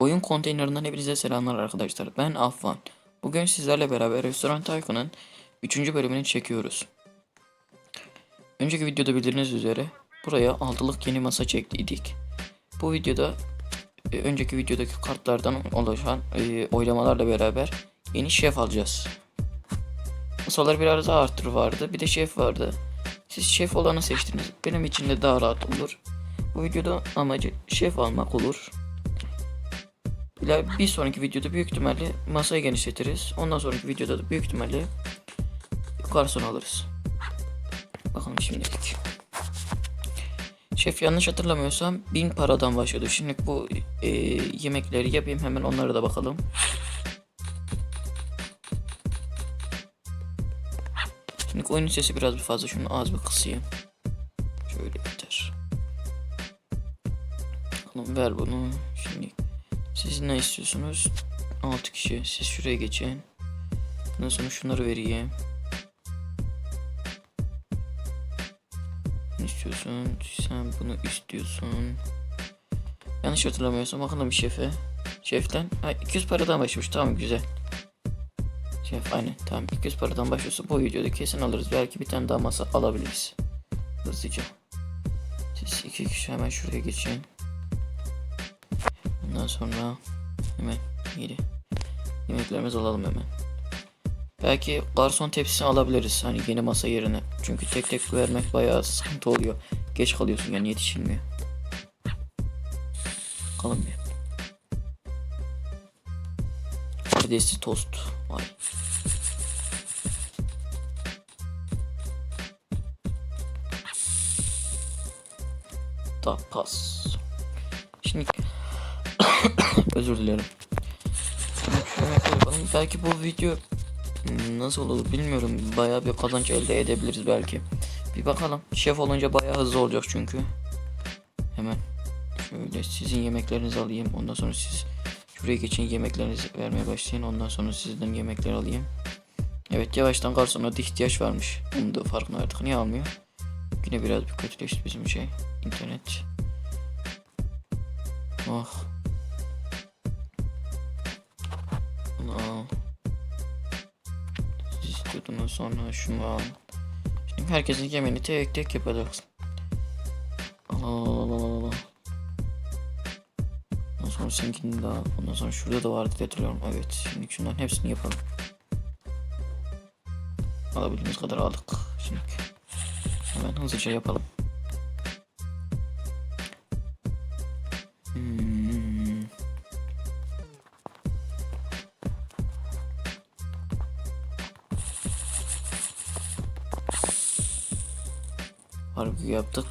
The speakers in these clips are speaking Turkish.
Oyun konteynerinden hepinize selamlar arkadaşlar. Ben Affan. Bugün sizlerle beraber Restoran Tycoon'un 3. bölümünü çekiyoruz. Önceki videoda bildiğiniz üzere buraya altılık yeni masa çektiydik. Bu videoda e, önceki videodaki kartlardan oluşan e, oylamalarla beraber yeni şef alacağız. Masalar biraz daha arttır vardı. Bir de şef vardı. Siz şef olanı seçtiniz. Benim için de daha rahat olur. Bu videoda amacı şef almak olur. Bir sonraki videoda büyük ihtimalle masayı genişletiriz. Ondan sonraki videoda da büyük ihtimalle garson alırız. Bakalım şimdilik. Şef yanlış hatırlamıyorsam 1000 paradan başlıyordu. Şimdi bu e, yemekleri yapayım hemen onlara da bakalım. Şimdi oyunun sesi biraz bir fazla. Şunu az bir kısayım. Şöyle yeter. Bakalım ver bunu. Şimdi siz ne istiyorsunuz? 6 kişi. Siz şuraya geçin. Ondan sonra şunları vereyim. Ne istiyorsun? Sen bunu istiyorsun. Yanlış hatırlamıyorsam bakalım şefe. Şeften. Ha, 200 paradan başlamış. Tamam güzel. Şef aynen. Tamam 200 paradan başlıyorsa bu videoda kesin alırız. Belki bir tane daha masa alabiliriz. Hızlıca. Siz iki kişi hemen şuraya geçin. Sonra hemen yedi. Yemeklerimizi alalım hemen. Belki garson tepsisi alabiliriz hani yeni masa yerine. Çünkü tek tek vermek bayağı sıkıntı oluyor. Geç kalıyorsun yani yetişilmiyor. Bakalım bir. Paridesli tost. Vay. Da. Özür dilerim. Şöyle. Belki bu video hmm, nasıl olur bilmiyorum. Bayağı bir kazanç elde edebiliriz belki. Bir bakalım. Şef olunca bayağı hızlı olacak çünkü. Hemen şöyle sizin yemeklerinizi alayım. Ondan sonra siz şuraya geçin yemeklerinizi vermeye başlayın. Ondan sonra sizden yemekler alayım. Evet yavaştan garsona da ihtiyaç varmış. Bunu da farkına vardık. Niye almıyor? Yine biraz bir kötüleşti bizim şey. internet. Oh. Bunu al. Sonra şunu al. Şimdi herkesin yemeğini tek tek yapacaksın. Al al al al al. Ondan sonra seninkini de al. Ondan sonra şurada da vardı hatırlıyorum. Evet şimdi şunların hepsini yapalım. Alabildiğimiz kadar aldık. Şimdi hemen hızlıca yapalım. Hmm. Barbekü yaptık.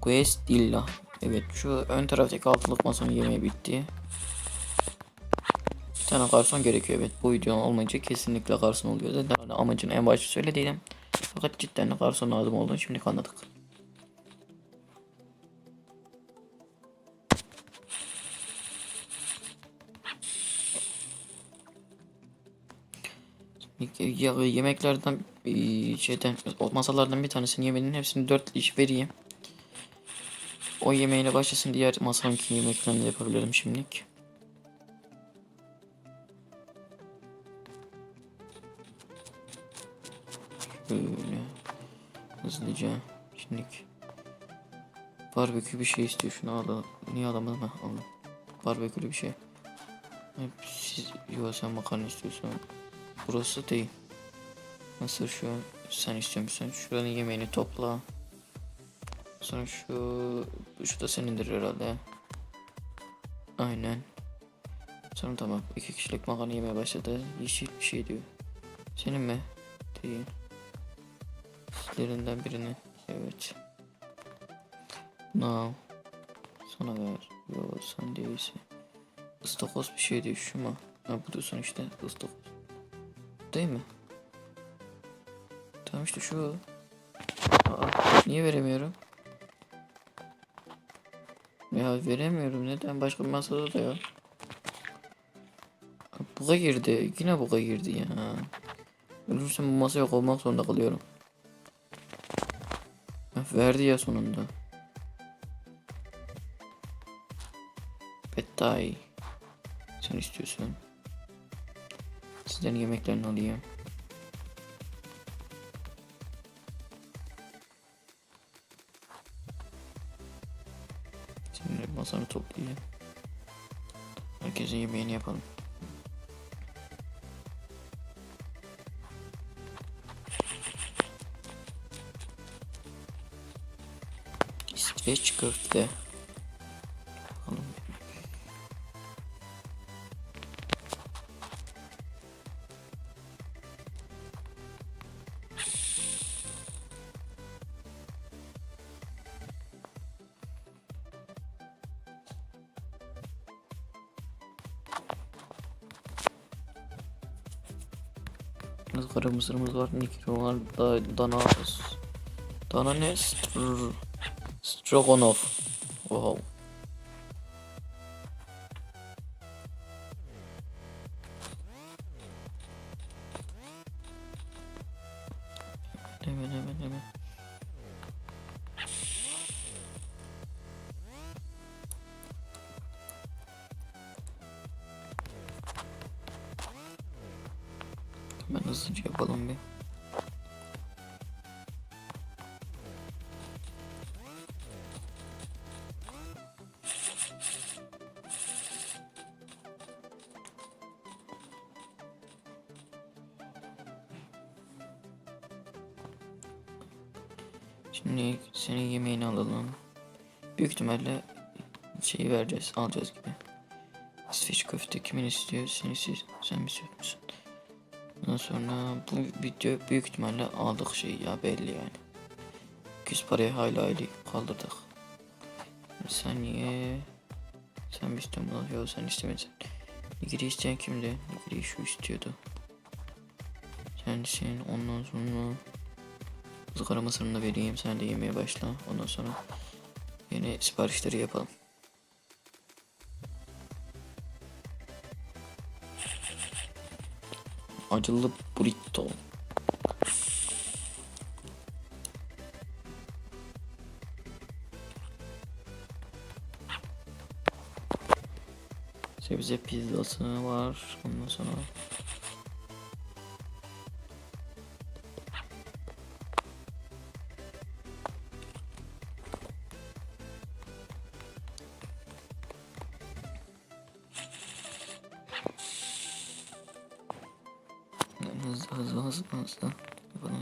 Questilla. Evet şu ön taraftaki altılık masanın yemeği bitti. Bir tane garson gerekiyor evet. Bu videonun olmayınca kesinlikle garson oluyor. Zaten amacını en başta söylediydim. Fakat cidden de garson lazım olduğunu şimdi anladık. Yemeklerden eee, şeyden masalardan bir tanesini yemenin hepsini dört iş vereyim. O yemeğine başlasın diğer masanınki yemeklerini de yapabilirim şimdilik. Şöyle hızlıca şimdilik barbekü bir şey istiyor. Şunu al niye alamadım ha aldım. Barbekülü bir şey. Hep siz yok sen makarna istiyorsan burası değil nasıl şu sen istiyormuşsun şuranın yemeğini topla sonra şu şu da senindir herhalde aynen sonra tamam iki kişilik makarna yemeye başladı yeşil bir şey diyor senin mi değil Sizlerinden birini. Evet. Now. Sana ver. Yo sen değilsin. Istakoz bir şey diyor şu mu? Ha bu diyorsun işte ıstakoz. Değil mi? Tamam işte şu. Aa, niye veremiyorum? Ya veremiyorum neden başka bir masada da yok. Buga girdi. Yine buga girdi ya. Ölürsem bu masaya olmak zorunda kalıyorum. Verdi ya sonunda. Betay. Sen istiyorsun. Sizden yemeklerini alayım. Şimdi masanı toplayayım. Herkesin yemeğini yapalım. İsveç köfte. Kara mısırımız var, nikro var, da, dana, dana ne? Str. Wow. Hemen hızlıca yapalım bir. Şimdi senin yemeğini alalım. Büyük ihtimalle şeyi vereceğiz, alacağız gibi. İsveç köfte kimin istiyor? Sen istiyorsun, sen mi istiyorsun? Ondan sonra bu video büyük ihtimalle aldık şey ya belli yani. 200 parayı hayli hayli kaldırdık. Bir saniye. Sen mi istiyorsun bunu? Yok sen istemedin. Nigiri isteyen kimdi? Nigiri şu istiyordu. Sensin ondan sonra ızgara mısırını da vereyim sen de yemeye başla. Ondan sonra yeni siparişleri yapalım. Acılı burrito. Sebze pizzası var. Ondan sonra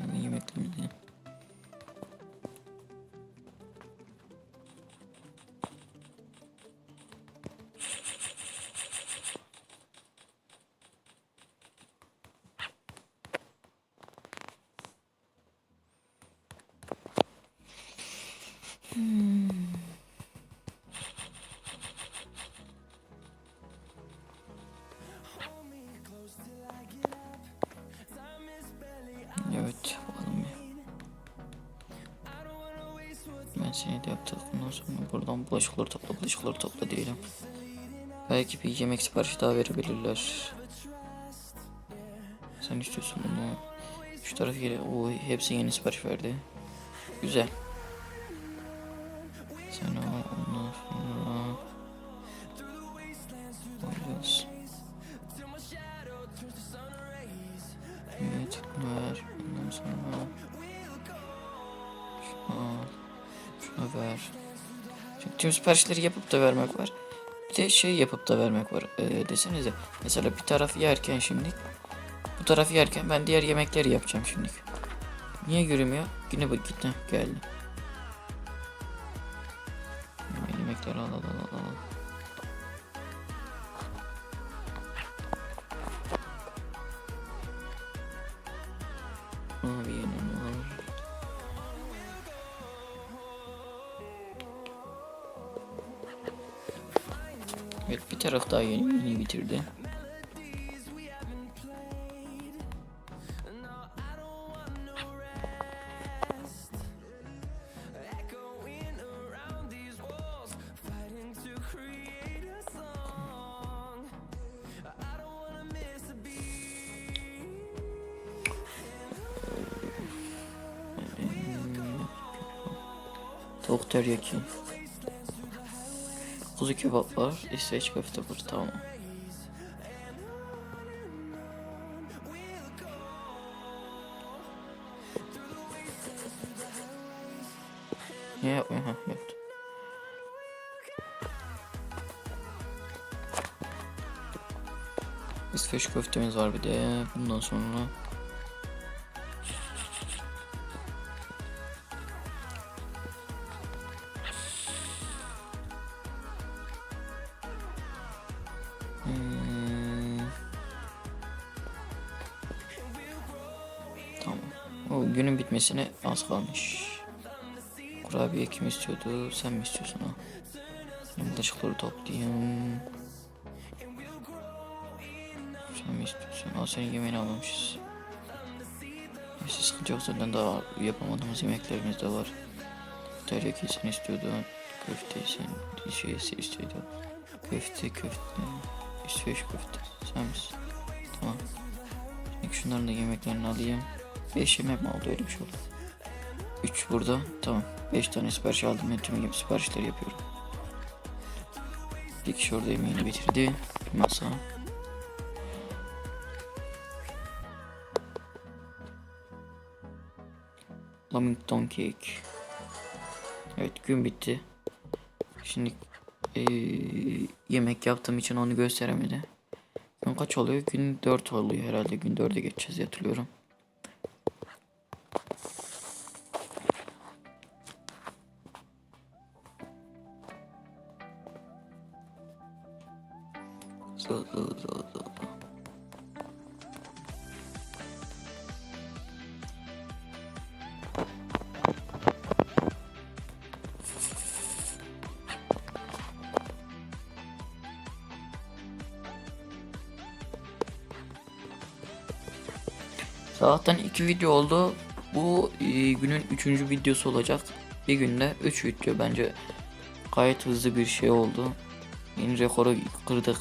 hemen yemeklerimizi. Ben seni de yaptık. Ondan sonra buradan bulaşıkları topla, bulaşıkları topla diyelim. Belki bir yemek siparişi daha verebilirler. Sen istiyorsun bunu. Şu taraf yeri, o hepsi yeni sipariş verdi. Güzel. Sen al tüm siparişleri yapıp da vermek var. Bir de şey yapıp da vermek var. Ee, desenize. Mesela bir taraf yerken şimdi. Bu taraf yerken ben diğer yemekleri yapacağım şimdi. Niye görünmüyor? Yine bak gitti. Geldi. Yemekleri al al al al. Daha yeni, yeni bitirdi. Teriyaki. Kuzu kebap var. İsveç köfte var. Tamam. Niye yapmıyor? Ha, yaptı. İsveç köftemiz var bir de. Bundan sonra bitmesine az kalmış. Kurabiye kim istiyordu? Sen mi istiyorsun ha? Ben bulaşıkları toplayayım. Sen mi istiyorsun? Aa senin yemeğini almamışız. Neyse sıkıntı yok zaten daha yapamadığımız yemeklerimiz de var. Teriyaki sen istiyordun. Köfte sen şeysi istiyordun. Köfte köfte. İsveç köfte. Sen misin? Tamam. Şimdi şunların da yemeklerini alayım. 5 yemek mi oldu öyle şey oldu. 3 burada. Tamam. 5 tane sipariş aldım. Ben tüm gibi siparişleri yapıyorum. Bir kişi orada yemeğini bitirdi. Masa. Lamington cake. Evet gün bitti. Şimdi eee, yemek yaptığım için onu gösteremedi. Gün kaç oluyor? Gün 4 oluyor herhalde. Gün 4'e geçeceğiz hatırlıyorum. Zaten iki video oldu. Bu e, günün üçüncü videosu olacak. Bir günde 3 video bence gayet hızlı bir şey oldu. Yeni rekoru kırdık.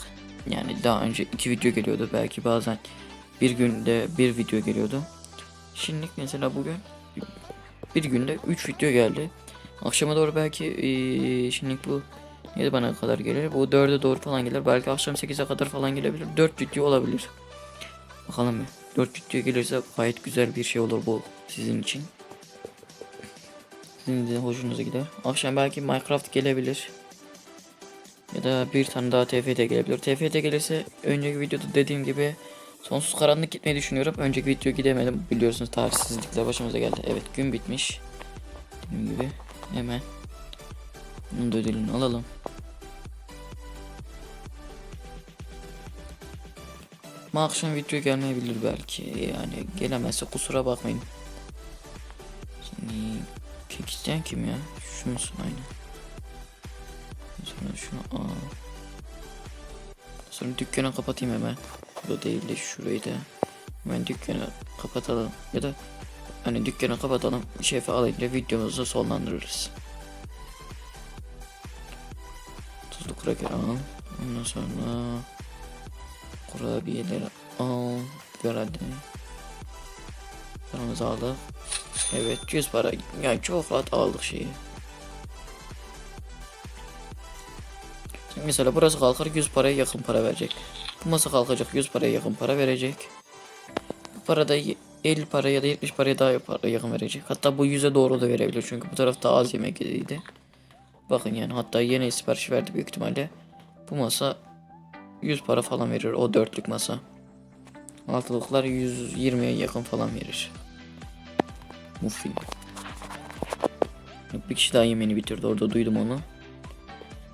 Yani daha önce iki video geliyordu belki bazen bir günde bir video geliyordu. Şimdi mesela bugün bir günde 3 video geldi. Akşama doğru belki e, şimdi bu 7 bana kadar gelir. Bu 4'e doğru falan gelir. Belki akşam 8'e kadar falan gelebilir. 4 video olabilir. Bakalım bir. 4 video gelirse gayet güzel bir şey olur bu sizin için. Sizin de hoşunuza gider. Akşam belki Minecraft gelebilir. Ya da bir tane daha TFT gelebilir. TFT gelirse önceki videoda dediğim gibi sonsuz karanlık gitmeyi düşünüyorum. Önceki video gidemedim. Biliyorsunuz tarihsizlikler başımıza geldi. Evet gün bitmiş. Dediğim gibi hemen bunun da ödülünü alalım. Ama akşam video gelmeyebilir belki. Yani gelemezse kusura bakmayın. Şimdi kek isteyen kim ya? Şu musun aynı? Sonra şunu al. Sonra dükkanı kapatayım hemen. Bu değil de şurayı da. Hemen dükkanı kapatalım. Ya da hani dükkanı kapatalım. Şefi alınca videomuzu sonlandırırız. Tuzlu kraker al. Ondan sonra kurabiyeleri al. Hadi. Paramızı aldık. Evet 100 para. Yani çok rahat aldık şeyi. Mesela burası kalkar 100 paraya yakın para verecek. Bu masa kalkacak 100 paraya yakın para verecek. Bu para da 50 para ya da 70 paraya daha para yakın verecek. Hatta bu 100'e doğru da verebilir çünkü bu tarafta az yemek yediydi. Bakın yani hatta yeni sipariş verdi büyük ihtimalle. Bu masa 100 para falan verir o dörtlük masa. Altılıklar 120'ye yakın falan verir. Muffin. Bir kişi daha yemeğini bitirdi orada duydum onu.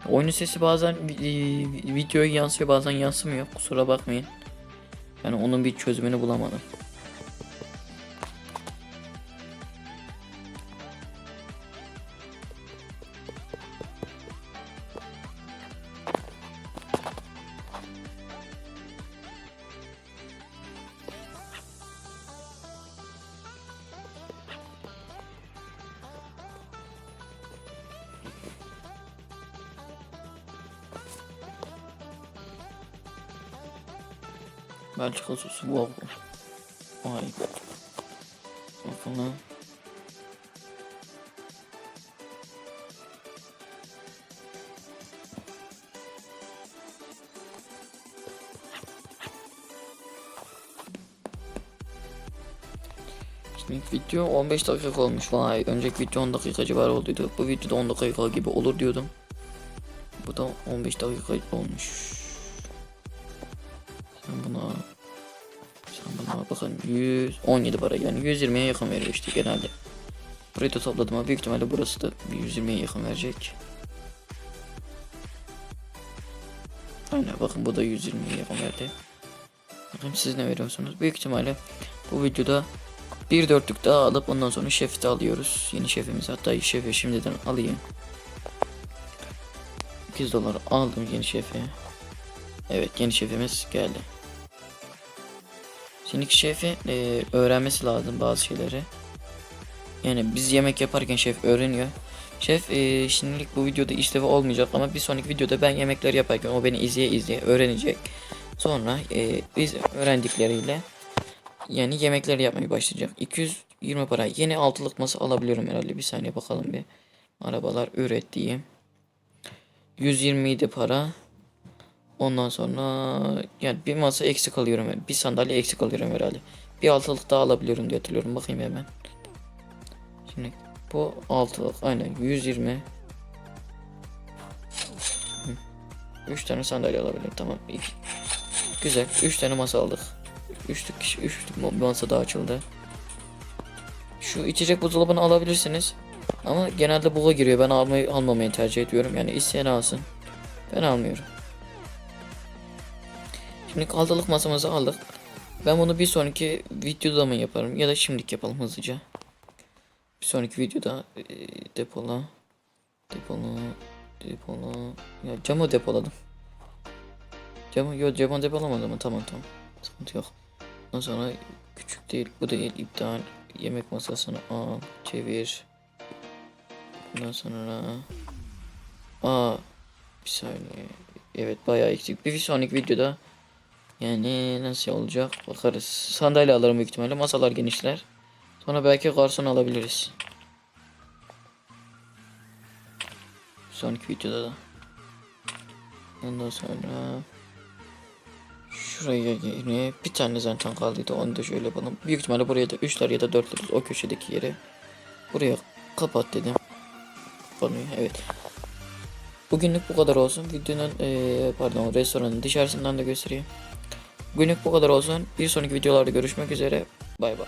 Oyunun sesi bazen vi- videoya yansıyor bazen yansımıyor kusura bakmayın. Yani onun bir çözümünü bulamadım. Belçika sosu wow. Vay. Bakın lan. Şimdi video 15 dakika olmuş. Vay önceki video 10 dakika civarı olduydu. Bu videoda 10 dakika gibi olur diyordum. Bu da 15 dakika olmuş. Sen buna buna bakın 117 para yani 120'ye yakın veriyor işte genelde. Burayı da topladım ama büyük ihtimalle burası da bir 120'ye yakın verecek. Aynen bakın bu da 120'ye yakın verdi. Bakın siz ne veriyorsunuz? Büyük ihtimalle bu videoda bir dörtlük daha alıp ondan sonra şefi de alıyoruz. Yeni şefimiz hatta şefi şimdiden alayım. 200 dolar aldım yeni şefi. Evet yeni şefimiz geldi. Şimdiki şefi e, öğrenmesi lazım bazı şeyleri. Yani biz yemek yaparken şef öğreniyor. Şef e, şimdilik bu videoda işlevi olmayacak ama bir sonraki videoda ben yemekleri yaparken o beni izleye izleye öğrenecek. Sonra e, biz öğrendikleriyle yani yemekleri yapmaya başlayacak. 220 para. Yeni altılık masa alabiliyorum herhalde. Bir saniye bakalım bir. Arabalar ürettiğim. 120 idi para. Ondan sonra yani bir masa eksik alıyorum. Bir sandalye eksik alıyorum herhalde. Bir altılık daha alabiliyorum diye hatırlıyorum. Bakayım hemen. Şimdi bu altılık aynen 120. 3 tane sandalye alabilirim. Tamam. İki. Güzel. 3 tane masa aldık. Üçlük kişi, üçlük masa daha açıldı. Şu içecek buzdolabını alabilirsiniz. Ama genelde buga giriyor. Ben almayı almamayı tercih ediyorum. Yani isteyen alsın. Ben almıyorum. Şimdi kaldılık masamızı aldık. Ben bunu bir sonraki videoda mı yaparım ya da şimdilik yapalım hızlıca. Bir sonraki videoda e, depola depola depola ya camı depoladım. Camı yok camı depolamadım mı? Tamam tamam. Sıkıntı yok. Ondan sonra küçük değil bu değil iptal yemek masasını al çevir. Ondan sonra aa bir saniye. Evet bayağı eksik. Bir sonraki videoda yani nasıl olacak bakarız. Sandalye alırım büyük ihtimalle. Masalar genişler. Sonra belki garson alabiliriz. Sonraki videoda da. Ondan sonra şuraya yine bir tane zaten kaldıydı. Onu da şöyle yapalım. Büyük ihtimalle buraya da 3'ler ya da 4'ler o köşedeki yere. Buraya kapat dedim. Konuyu evet. Bugünlük bu kadar olsun. Videonun eee, pardon restoranın dışarısından da göstereyim. Bugünlük bu kadar olsun. Bir sonraki videolarda görüşmek üzere. Bay bay.